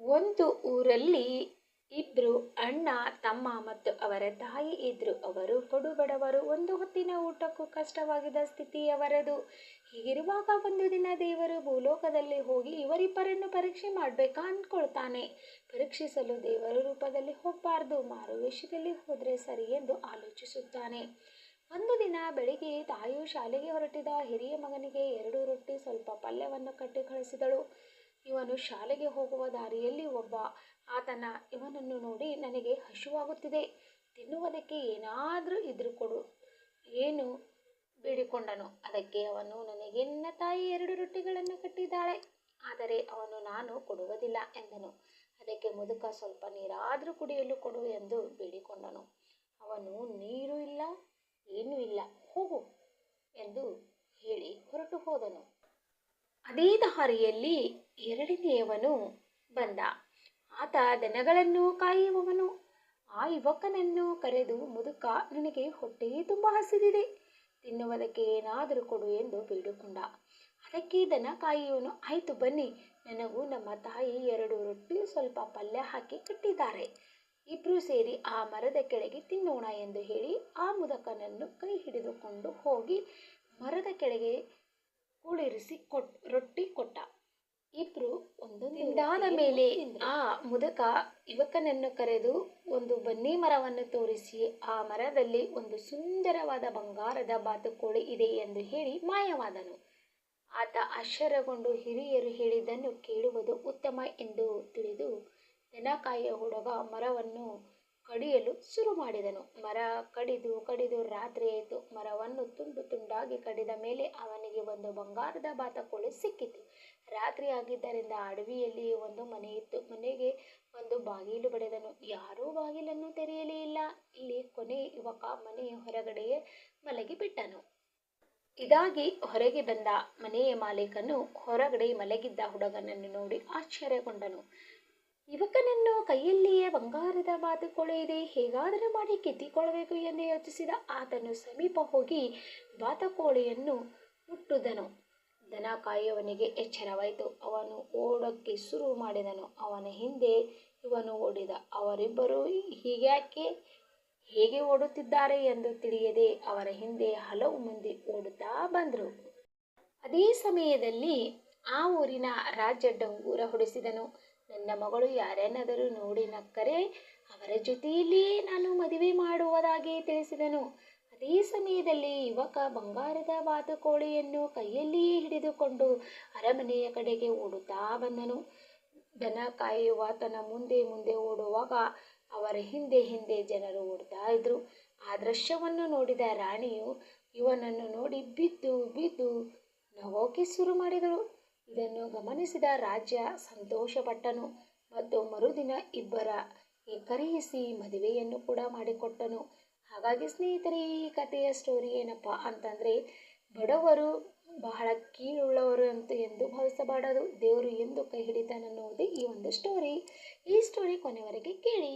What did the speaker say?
ಒಂದು ಊರಲ್ಲಿ ಇಬ್ರು ಅಣ್ಣ, ತಮ್ಮ ಮತ್ತು ಅವರ ತಾಯಿ ಇದ್ರು. ಅವರು ಕೊಡು ಬಡವರು ಒಂದು ಹೊತ್ತಿನ ಊಟಕ್ಕೂ ಕಷ್ಟವಾಗಿದ್ದ ಸ್ಥಿತಿ ಅವರದು. ಹೀಗಿರುವಾಗ ಒಂದು ದಿನ ದೇವರು ಭೂಲೋಕದಲ್ಲಿ ಹೋಗಿ ಇವರಿಬ್ಬರನ್ನು ಪರೀಕ್ಷೆ ಮಾಡ್ಬೇಕಾ ಅಂದ್ಕೊಳ್ತಾನೆ ಪರೀಕ್ಷಿಸಲು ದೇವರ ರೂಪದಲ್ಲಿ ಹೋಗಬಾರ್ದು. ಮಾರುವೇಷದಲ್ಲಿ ಹೋದರೆ ಸರಿ ಎಂದು ಆಲೋಚಿಸುತ್ತಾನೆ. ಒಂದು ದಿನ ಬೆಳಿಗ್ಗೆ ತಾಯಿಯು ಶಾಲೆಗೆ ಹೊರಟಿದ ಹಿರಿಯ ಮಗನಿಗೆ ಎರಡು ರೊಟ್ಟಿ ಸ್ವಲ್ಪ ಪಲ್ಯವನ್ನು ಕಟ್ಟಿ ಕಳಿಸಿದಳು. ಇವನು ಶಾಲೆಗೆ ಹೋಗುವ ದಾರಿಯಲ್ಲಿ ಒಬ್ಬ. ಆತನ ಇವನನ್ನು ನೋಡಿ ನನಗೆ ಹಸಿವಾಗುತ್ತಿದೆ ತಿನ್ನುವುದಕ್ಕೆ ಏನಾದರೂ ಇದ್ರೂ ಕೊಡು. ಏನು? ಬೇಡಿಕೊಂಡನು. ಅದಕ್ಕೆ ಅವನು ನನಗೆ ನನ್ನ ತಾಯಿ ಎರಡು ರೊಟ್ಟಿಗಳನ್ನು ಕಟ್ಟಿದ್ದಾಳೆ. ಆದರೆ ಅವನು ನಾನು ಕೊಡುವುದಿಲ್ಲ ಎಂದನು. ಅದಕ್ಕೆ ಮುದುಕ ಸ್ವಲ್ಪ ನೀರಾದರೂ ಕುಡಿಯಲು ಕೊಡು ಎಂದು ಬೇಡಿಕೊಂಡನು. ಅವನು ನೀರು ಇಲ್ಲ ಏನೂ ಇಲ್ಲ. ಹೋಗು ಎಂದು ಹೇಳಿ ಹೊರಟು ಹೋದನು. ಅದೇ ದಾರಿಯಲ್ಲಿ ಎರಡನೆಯವನು ಬಂದ. ಆತ ದನಗಳನ್ನು ಕಾಯುವವನು. ಆ ಯುವಕನನ್ನು ಕರೆದು, ಮುದುಕ, ನನಗೆ ಹೊಟ್ಟೆ ತುಂಬ ಹಸಿದಿದೆ. ತಿನ್ನುವುದಕ್ಕೆ ಏನಾದರೂ ಕೊಡು ಎಂದು ಬೇಡಿಕೊಂಡ. ಅದಕ್ಕೆ ದನ ಕಾಯುವನು ಆಯಿತು ಬನ್ನಿ. ನನಗೂ ನಮ್ಮ ತಾಯಿ ಎರಡು ರೊಟ್ಟಿ ಸ್ವಲ್ಪ ಪಲ್ಯ ಹಾಕಿ ಕಟ್ಟಿದ್ದಾರೆ. ಇಬ್ಬರು ಸೇರಿ ಆ ಮರದ ಕೆಳಗೆ ತಿನ್ನೋಣ ಎಂದು ಹೇಳಿ ಆ ಮುದಕನನ್ನು ಕೈ ಹಿಡಿದುಕೊಂಡು ಹೋಗಿ ಮರದ ಕೆಳಗೆ ಕುಳಿರಿಸಿ ಕೊಟ್ ರೊಟ್ಟಿ ಕೊಟ್ಟ. ಇಬ್ರು ಒಂದು ನಿಂದಾದ ಮೇಲೆ ಆ ಮುದಕ ಯುವಕನನ್ನು ಕರೆದು ಒಂದು ಬನ್ನಿ ಮರವನ್ನು ತೋರಿಸಿ ಆ ಮರದಲ್ಲಿ ಒಂದು ಸುಂದರವಾದ ಬಂಗಾರದ ಬಾತುಕೋಳಿ ಇದೆ ಎಂದು ಹೇಳಿ ಮಾಯವಾದನು. ಆತ ಆಶ್ಚರ್ಯಗೊಂಡು ಹಿರಿಯರು ಹೇಳಿದ್ದನ್ನು ಕೇಳುವುದು ಉತ್ತಮ ಎಂದು ತಿಳಿದು ದನಕಾಯಿಯ ಹುಡುಗ ಮರವನ್ನು ಕಡಿಯಲು ಶುರು ಮಾಡಿದನು. ಮರ ಕಡಿದು ಕಡಿದು ರಾತ್ರಿ ಆಯಿತು. ಮರವನ್ನು ತುಂಡು ತುಂಡಾಗಿ ಕಡಿದ ಮೇಲೆ ಅವನಿಗೆ ಒಂದು ಬಂಗಾರದ ಬಾತುಕೋಳಿ ಸಿಕ್ಕಿತು. ರಾತ್ರಿ ಆಗಿದ್ದರಿಂದ ಅಡವಿಯಲ್ಲಿ ಒಂದು ಮನೆ ಇತ್ತು. ಮನೆಗೆ ಒಂದು ಬಾಗಿಲು ಬಡಿದನು ಯಾರೂ ಬಾಗಿಲನ್ನು ತೆರೆಯಲೇ ಇಲ್ಲ ಇಲ್ಲಿ ಕೊನೆ ಯುವಕ ಮನೆಯ ಹೊರಗಡೆಯೇ ಮಲಗಿ ಬಿಟ್ಟನು. ಇದಾಗಿ ಹೊರಗೆ ಬಂದ ಮನೆಯ ಮಾಲೀಕನು ಹೊರಗಡೆ ಮಲಗಿದ್ದ ಹುಡುಗನನ್ನು ನೋಡಿ ಆಶ್ಚರ್ಯಗೊಂಡನು. ಯುವಕನನ್ನು ಕೈಯಲ್ಲಿಯೇ ಬಂಗಾರದ ಬಾತುಕೋಳಿ ಇದೆ ಹೇಗಾದರೂ ಮಾಡಿ ಕೆತ್ತಿಕೊಳ್ಳಬೇಕು ಎಂದು ಯೋಚಿಸಿದ ಆತನು ಸಮೀಪ ಹೋಗಿ ಬಾತುಕೋಳಿಯನ್ನು ಮುಟ್ಟುದನು. ದನ ಕಾಯುವವನಿಗೆ ಎಚ್ಚರವಾಯಿತು. ಅವನು ಓಡಕ್ಕೆ ಶುರು ಮಾಡಿದನು. ಅವನ ಹಿಂದೆ ಇವನು ಓಡಿದ. ಅವರಿಬ್ಬರು ಹೀಗ್ಯಾಕೆ, ಹೇಗೆ ಓಡುತ್ತಿದ್ದಾರೆ ಎಂದು ತಿಳಿಯದೆ ಅವರ ಹಿಂದೆ ಹಲವು ಮಂದಿ ಓಡುತ್ತಾ ಬಂದರು. ಅದೇ ಸಮಯದಲ್ಲಿ ಆ ಊರಿನ ರಾಜ ಡಂಗೂರ ಹೊಡೆಸಿದನು. ನನ್ನ ಮಗಳು ಯಾರನ್ನಾದರೂ ನೋಡಿ ನಕ್ಕರೆ ಅವರ ಜೊತೆಯಲ್ಲಿಯೇ ನಾನು ಮದುವೆ ಮಾಡುವುದಾಗಿ ತಿಳಿಸಿದನು. ಅದೇ ಸಮಯದಲ್ಲಿ ಯುವಕ ಬಂಗಾರದ ಬಾತುಕೋಳಿಯನ್ನು ಕೈಯಲ್ಲಿಯೇ ಹಿಡಿದುಕೊಂಡು ಅರಮನೆಯ ಕಡೆಗೆ ಓಡುತ್ತಾ ಬಂದನು. ದನ ಕಾಯುವ ತನ ಮುಂದೆ ಮುಂದೆ ಓಡುವಾಗ ಅವರ ಹಿಂದೆ ಹಿಂದೆ ಜನರು ಓಡ್ತಾ ಇದ್ರು. ಆ ದೃಶ್ಯವನ್ನು ನೋಡಿದ ರಾಣಿಯು, ಇವನನ್ನು ನೋಡಿ ಬಿದ್ದು ಬಿದ್ದು ನಗೋಕೆ ಶುರು ಮಾಡಿದಳು. ಇದನ್ನು ಗಮನಿಸಿದ ರಾಜ್ಯ ಸಂತೋಷಪಟ್ಟನು ಮತ್ತು ಮರುದಿನ ಇಬ್ಬರ ಕರೆಯಿಸಿ ಮದುವೆಯನ್ನು ಕೂಡ ಮಾಡಿಕೊಟ್ಟನು. ಹಾಗಾಗಿ ಸ್ನೇಹಿತರೆ, ಈ ಕಥೆಯ ಸ್ಟೋರಿ ಏನಪ್ಪ ಅಂತಂದರೆ, ಬಡವರು ಬಹಳ ಕೀಳುಳ್ಳವರು ಅಂತ ಎಂದು ಭಾವಿಸಬಾರದು. ದೇವರು ಎಂದು ಕೈ ಹಿಡಿತಾನನ್ನುವುದೇ ಈ ಒಂದು ಸ್ಟೋರಿ ಈ ಸ್ಟೋರಿ ಕೊನೆವರೆಗೆ ಕೇಳಿ.